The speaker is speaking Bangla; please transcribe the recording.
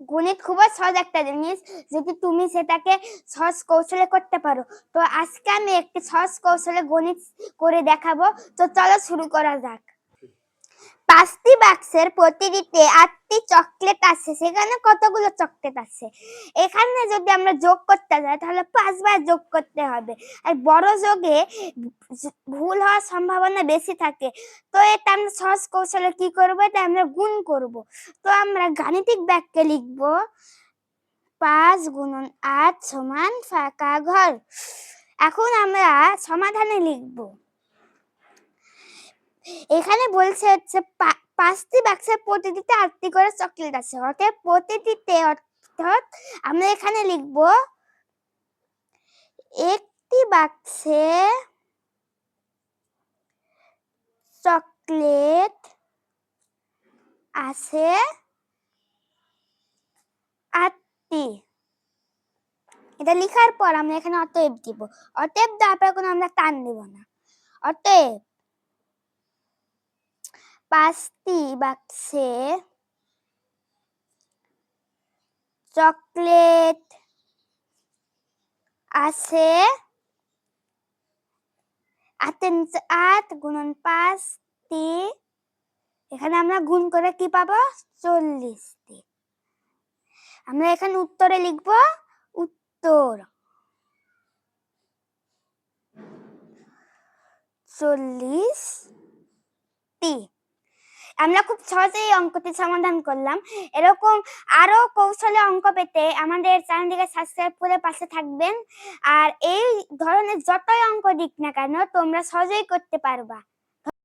গণিত খুবই সহজ একটা জিনিস, যদি তুমি সেটাকে সহজ কৌশলে করতে পারো। তো আজকে আমি একটি সহজ কৌশলে গণিত করে দেখাবো। তো চলো শুরু করা যাক। পাঁচটি বাক্সের প্রতিটিতে আটটি চকলেট আছে, সেখানে কতগুলো চকলেট আছে? এখানে যদি আমরা যোগ করতে যাই, তাহলে পাঁচবার যোগ করতে হবে। আর বড় যোগে ভুল হওয়ার সম্ভাবনা বেশি থাকে। তো এটা আমরা সহজ কৌশলে কি করব? এটা আমরা গুণ করব। তো আমরা গাণিতিক বাক্যে লিখব, পাঁচ গুণন আট সমান ফাঁকা ঘর। এখন আমরা সমাধানে লিখব। এখানে বলছে হচ্ছে পাঁচটি বাক্সের প্রতিটিতে আটটি করে চকলেট আছে। অর্থাৎ প্রতিটিতে অর্থাৎ আমরা এখানে লিখব, একটি বাক্সে চকলেট আছে আটটি। এটা লেখার পর আমরা এখানে অতএব দিব। অতএব দেওয়ার পর কোনো আমরা টান দিব না। অতএব পাঁচটি বাক্সে চকলেট আছে। আটের নিচে আট গুণন পাঁচটি। এখানে আমরা গুণ করে কি পাবো? চল্লিশটি। আমরা এখানে উত্তরে লিখব উত্তর। চল্লিশটি। আমরা খুব সহজেই অঙ্কটি সমাধান করলাম। এরকম আরও কৌশলে অঙ্ক পেতে আমাদের চ্যানেলটিকে সাবস্ক্রাইব করে পাশে থাকবেন। আর এই ধরনের যতই অঙ্ক দিক না কেন, তোমরা সহজেই করতে পারবা।